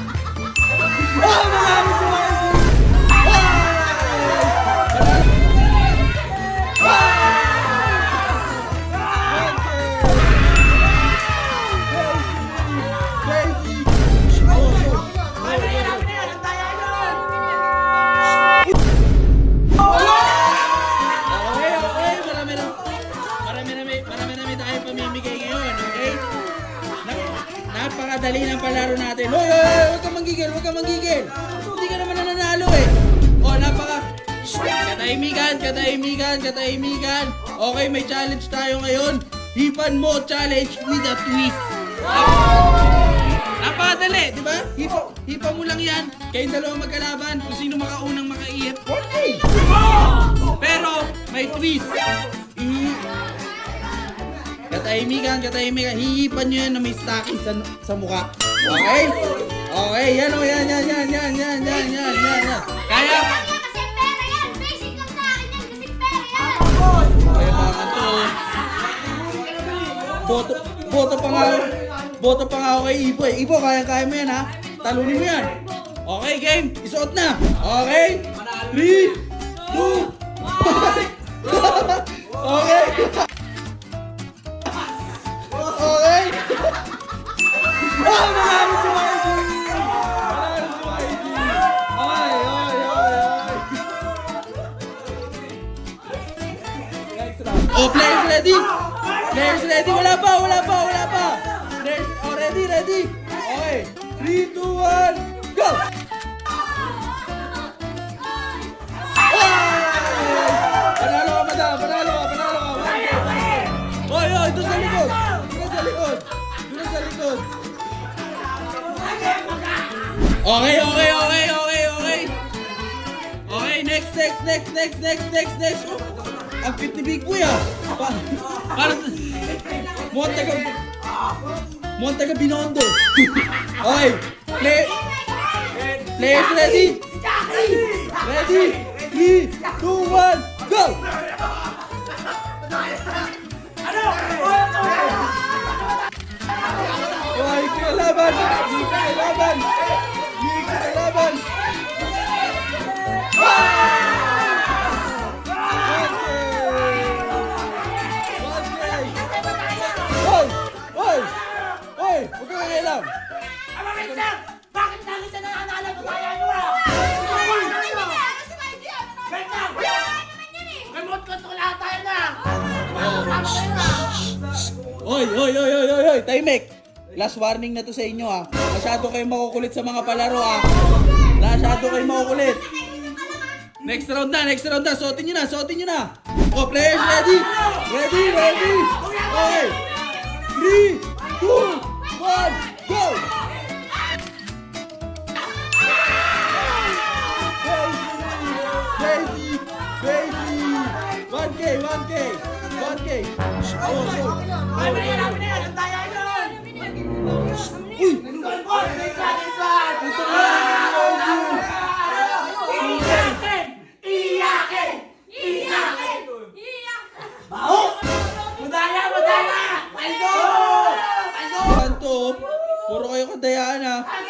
Ha ha ha! Napakadali ng palaro natin. Hoy, hoy, hoy, huwag kang manggigil, huwag kang manggigil. Hindi ka naman nananalo eh. Oh, napaka... Shh, Katahimikan, katahimikan. Okay, may challenge tayo ngayon. Hipan mo challenge with a twist. Napakadali, di ba? Hipa, hipa mo lang yan. Kayong dalawa magkalaban kung sino makaunang makaihip. Okay! Pero katahimikan, katahimikan. Hihipan nyo yan na may stocking sa, sa mukha. Okay? Okay, yan o, yan, yan, yan, yan, yan, yan, yan, yan, yan. Kaya? Yan! Yan! Kaya mga kanto. Boto, boto pa nga, boto pa nga ako kay Ipo eh. Ipo, kaya-kaya mo yan ha. Talunin mo yan. Okay, game. Isuot na. Okay? 3, Oh, players ready? Players ready? Wala pa, wala pa, wala pa. Players, oh, ready, ready? Okay. 3, 2, 1, go! Panalo ka, madam. Panalo ka, panalo ka. Oy, oy, doon sa likod. Doon sa likod. Doon sa likod. Okay, okay, okay, next, next, next, next, next, next, next. Ang cute ni Big Boy ah. Pa para Mukhang taga... Mukhang taga Binondo. okay, play... Players ready? Ready? 3, 2, 1, go! Hoy, kailaban! Hindi Hoy! Huwag ka kailam! Bakit lagi sa nananalo ko kaya nyo ah? Wait lang! eh! Remote control lahat tayo na! Oh. Tama kayo na! Hoy, hoy, hoy, hoy, hoy, hoy, Timek! Last warning na to sa inyo ha. Masyado kayo makukulit sa mga palaro ha. Masyado kayo makukulit. Next round na, next round na. Suotin nyo na, suotin nyo na. Oh, players ready? Ready, ready? 1K, 1K, 1K. Oh, oh. Ay, may hirapin na yan! Ang daya yun! Uy! Na! Iyakin! Iyakin! Iyakin! Iyak! Madaya, madaya! Kanto, puro kayo kadayaan ha. Paldo!